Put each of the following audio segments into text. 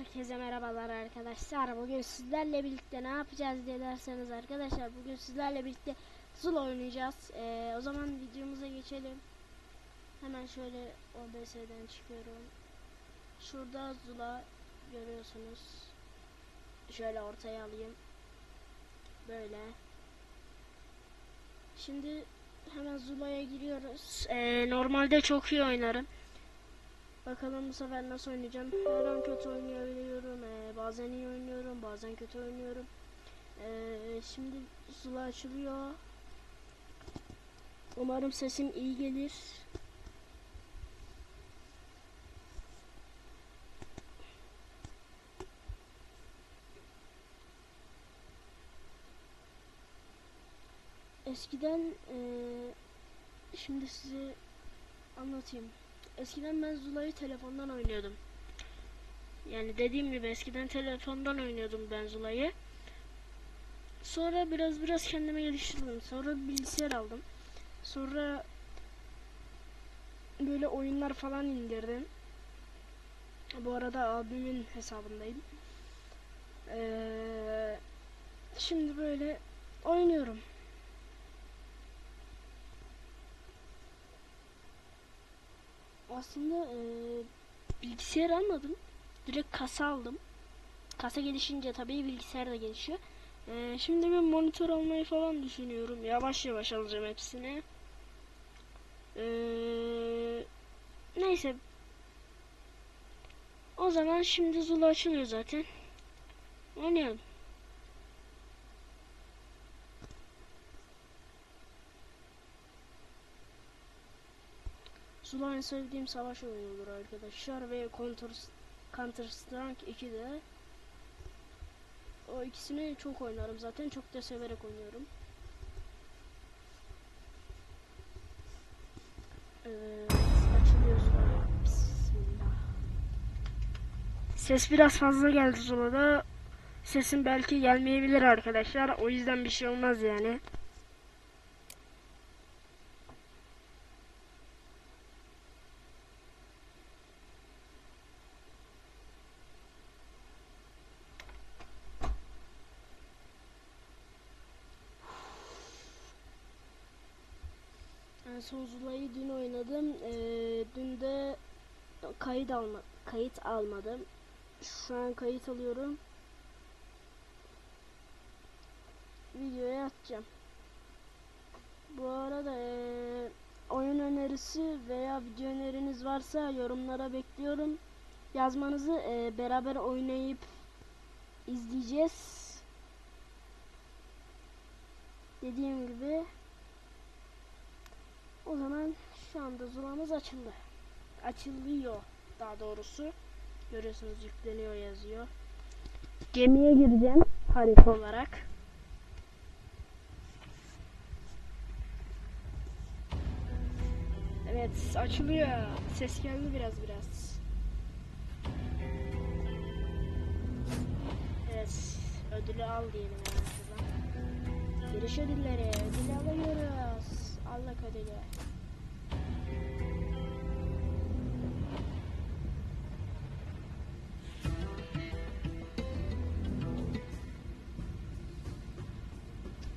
Herkese merhabalar arkadaşlar. Bugün sizlerle birlikte ne yapacağız diye derseniz arkadaşlar bugün sizlerle birlikte Zula oynayacağız. Ee, o zaman videomuza geçelim. Hemen şöyle OBS'den çıkıyorum. Şurada Zula görüyorsunuz. Şöyle ortaya alayım. Böyle. Şimdi hemen Zula'ya giriyoruz. Ee, normalde çok iyi oynarım. Bakalım bu sefer nasıl oynayacağım. Her an kötü oynayabiliyorum. Ee, bazen iyi oynuyorum, bazen kötü oynuyorum. Ee, şimdi Zula açılıyor. Umarım sesim iyi gelir. Eskiden eee, şimdi size anlatayım. Eskiden ben Zula'yı telefondan oynuyordum. Yani dediğim gibi eskiden telefondan oynuyordum ben Zula'yı. Sonra biraz biraz kendime geliştirdim. Sonra bilgisayar aldım. Sonra böyle oyunlar falan indirdim. Bu arada abimin hesabındayım. Ee, şimdi böyle oynuyorum. Aslında eee bilgisayar almadım. Direkt kasa aldım. Kasa gelişince tabii bilgisayar da gelişiyor. Eee, şimdi bir monitör almayı falan düşünüyorum. Yavaş yavaş alacağım hepsini. Eee, neyse. O zaman şimdi Zula açılıyor zaten. Oynayalım. Zula en sevdiğim savaş oyunudur arkadaşlar ve Counter, Counter Strike 2'de o ikisini çok oynarım zaten çok da severek oynuyorum. Evet, açılıyor Zula. Bismillah. Ses biraz fazla geldi Zula'da. Sesim belki gelmeyebilir arkadaşlar. O yüzden bir şey olmaz yani. En son Zula'yı dün oynadım. Ee, dün de kayıt alma kayıt almadım. Şu an kayıt alıyorum. Videoya atacağım. Bu arada ee, oyun önerisi veya video öneriniz varsa yorumlara bekliyorum. Yazmanızı ee, beraber oynayıp izleyeceğiz. Dediğim gibi o zaman şu anda zulamız açıldı. Açılıyor daha doğrusu. Görüyorsunuz yükleniyor yazıyor. Gemiye gireceğim harita olarak. Evet açılıyor. Ses geldi biraz biraz. Evet ödülü al diyelim. Giriş ödülleri ödülü alıyoruz. Allah ödülü.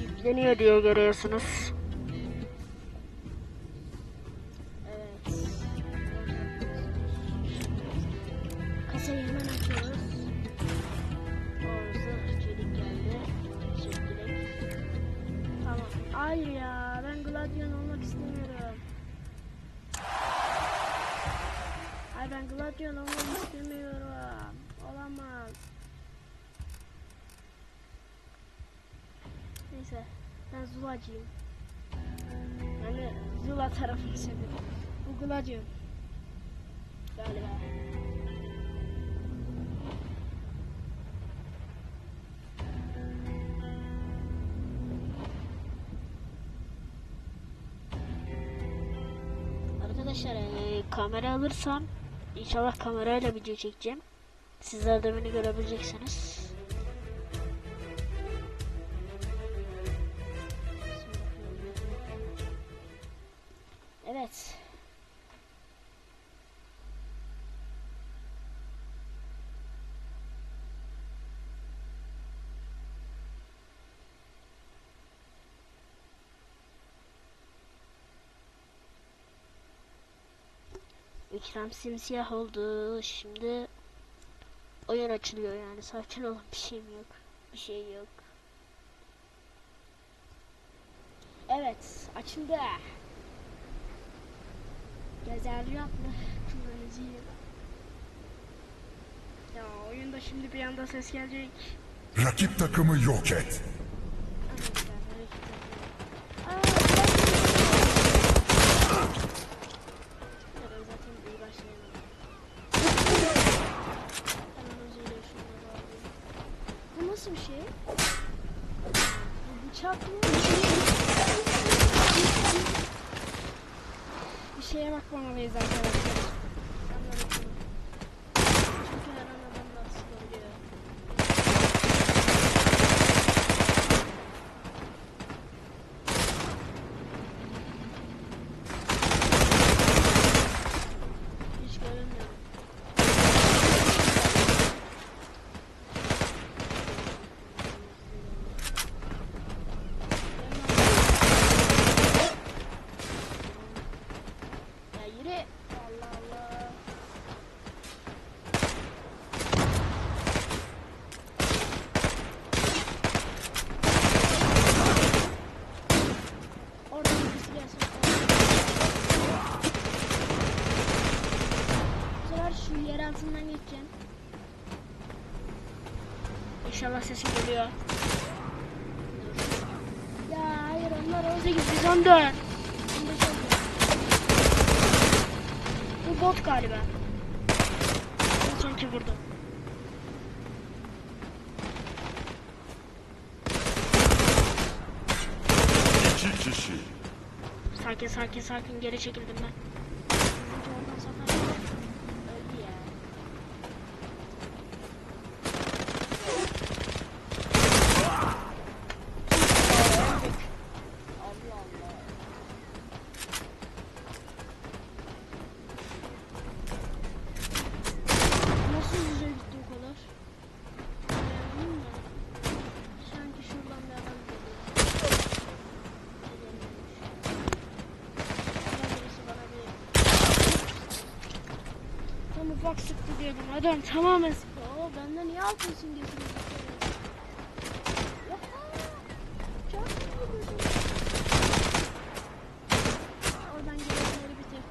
Yükleniyor diye görüyorsunuz. Ben Gladion olmak istemiyorum. Olamaz. Neyse ben Zula'cıyım. Yani Zula tarafını seviyorum. Bu Gladion. Galiba. Arkadaşlar eee, kamera alırsam inşallah kamerayla video çekeceğim. Sizler de beni görebileceksiniz. Evet. Ekran simsiyah oldu. Şimdi oyun açılıyor yani. Sakin olun bir şeyim yok. Bir şey yok. Evet açıldı. Gezer yapma. Ya oyunda şimdi bir anda ses gelecek. Rakip takımı yok et. Nasıl bir şey? Bıçak mı? Bir şeye bakmamalıyız arkadaşlar. 118, 114. Bu bot galiba. Sanki vurdum. İki kişi. Sakin sakin sakin geri çekildim ben. Adam tamamen sıktı. Oo benden niye altın vurdum. Oradan gelenleri bir tek.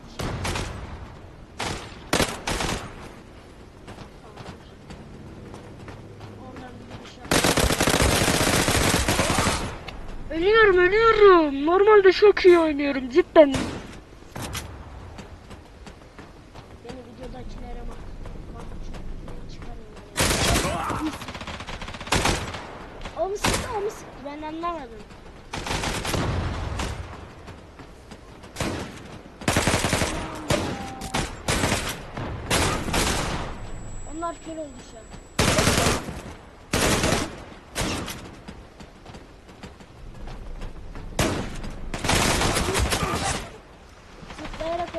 Ölüyorum ölüyorum. Normalde çok iyi oynuyorum cidden. Kör oldu şu an. Zıplayarak.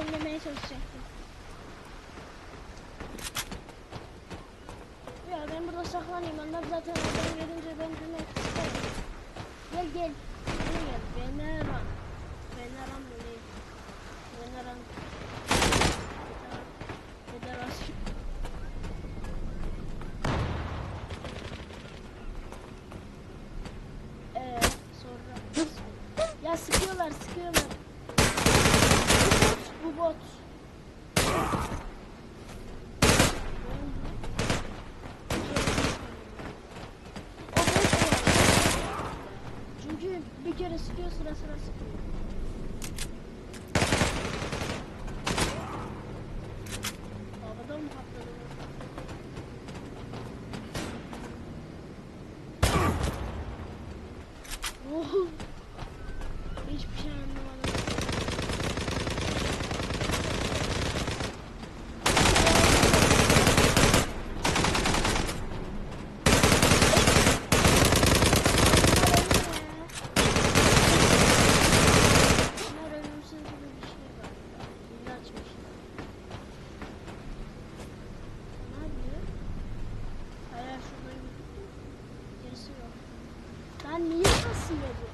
Спасибо.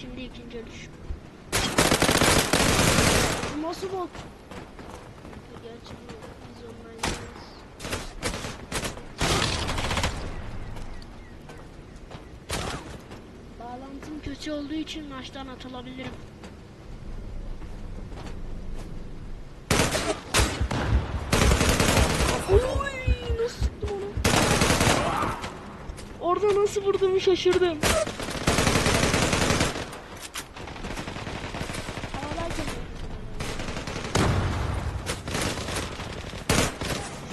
Şimdi ikinci ölüş. Nasıl bu. Bağlantım kötü olduğu için maçtan atılabilirim. Oy, nasıl onu? Orada nasıl vurduğumu şaşırdım. Havalarken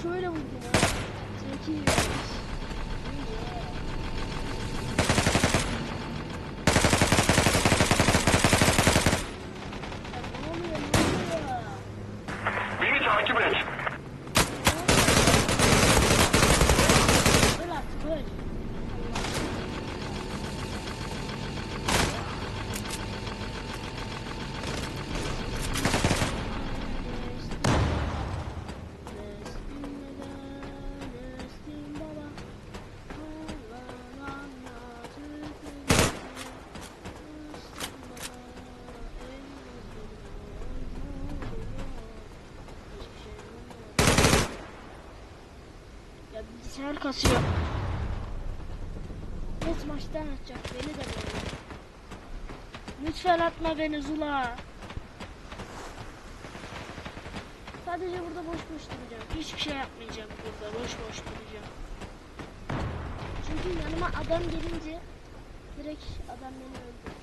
Şöyle vurdum ya. Zeki. Ya ne oluyor, ne oluyor? Beni takip et. Öl artık öl. Ya bilgisayar kasıyor. Net maçtan atacak beni de böyle. Lütfen atma beni Zula. Sadece burada boş boş duracağım. Hiçbir şey yapmayacağım burada. Boş boş duracağım. Çünkü yanıma adam gelince direkt adam beni öldü.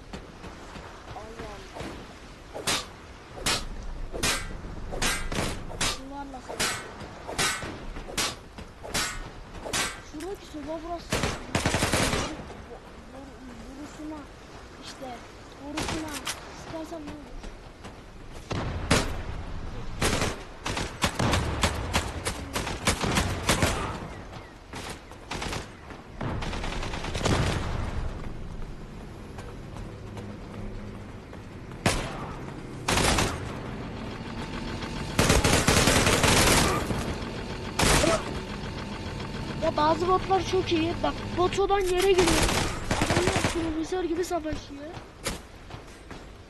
Bazı botlar çok iyi. Bak bot olan yere giriyor. Adamlar profesör gibi savaşıyor.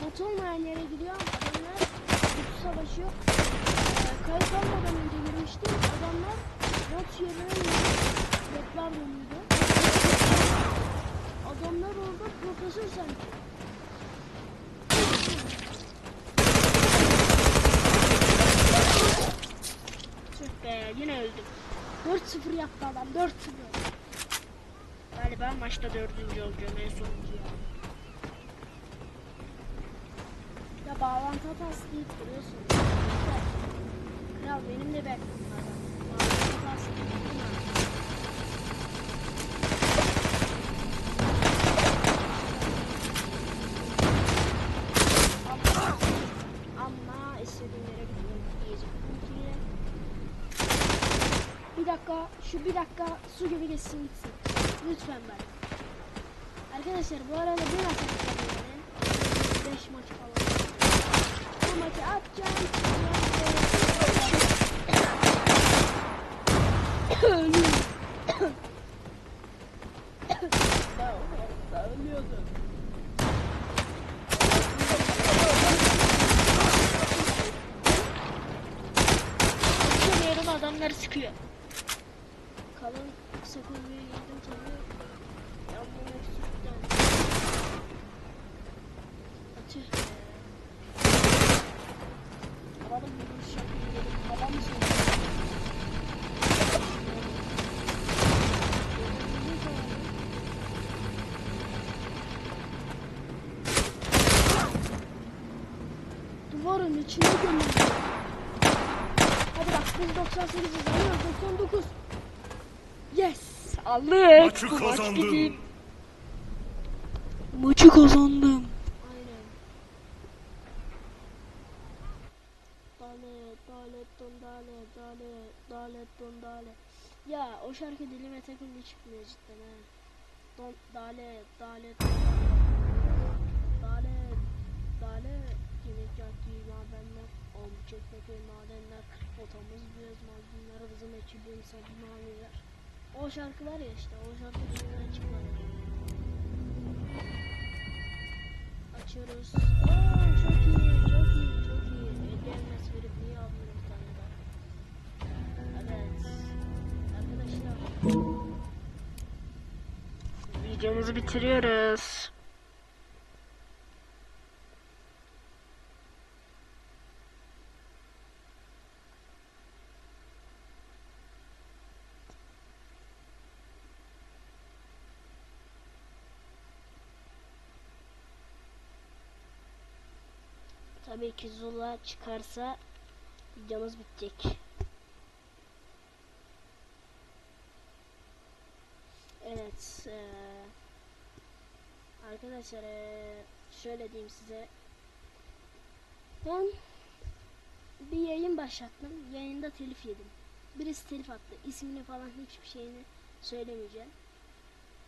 Bot olmayan yere gidiyor ama adamlar savaşıyor. Ee, kayıt almadan önce girmiştim. Adamlar bot yerine yürüyor. Botlar dönüyordu. Adamlar orada profesör sanki. Tüh be yine öldüm. 4-0 yaptı adam 4-0. Galiba maçta dördüncü olacağım en sonuncu ya. Ya bağlantı hatası deyip duruyorsun. Kral benim de adam. Bağlantı hatası deyip ki. Bir dakika, şu bir dakika su gibi geçsin gitsin. Lütfen ben. Arkadaşlar bu arada bir maç atacağım yani. 5 maç falan. Bu maçı atacağım. Ölüyorum. Ben- ben ölüyordum. Geçemiyorum adamlar sıkıyor. Kalın kısa kolluyu yedim tabii. Yandım öksürükten. Atıyor. Havada bir vuruş yapayım dedim. Babam mı söyledi? Duvarın içine gömüldü. Hadi bak biz 98 alıyoruz 99. Yes aldık. Maçı Bu maç kazandın. bizim. Maçı kazandım. Aynen. Dale, dale, don dale, dale, dale, don dale. Ya o şarkı dilime takıldı çıkmıyor cidden ha. Don, dale, dale, don dale. Dale, dale. Yaktığı madenler, om çekmek ve madenler. Otamız biraz madenler, bizim ekibimiz hadi maviler. O şarkı var ya işte o şarkı yüzünden çıkmadı. Açıyoruz. Aa çok iyi çok iyi çok iyi. Elmas verip niye almıyorum bir tane daha. Evet. Arkadaşlar. Videomuzu bitiriyoruz. Tabii ki Zula çıkarsa videomuz bitecek. Evet. eee, arkadaşlar eee, şöyle diyeyim size. Ben bir yayın başlattım. Yayında telif yedim. Birisi telif attı. İsmini falan hiçbir şeyini söylemeyeceğim.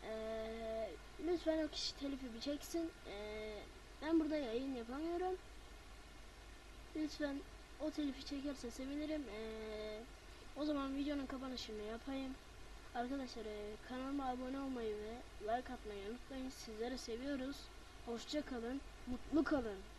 Eee, lütfen o kişi telifi bir çeksin. Eee, ben burada yayın yapamıyorum. Lütfen o telifi çekerse sevinirim. Eee, o zaman videonun kapanışını yapayım. Arkadaşlar eee, kanalıma abone olmayı ve like atmayı unutmayın. Sizleri seviyoruz. Hoşça kalın, mutlu kalın.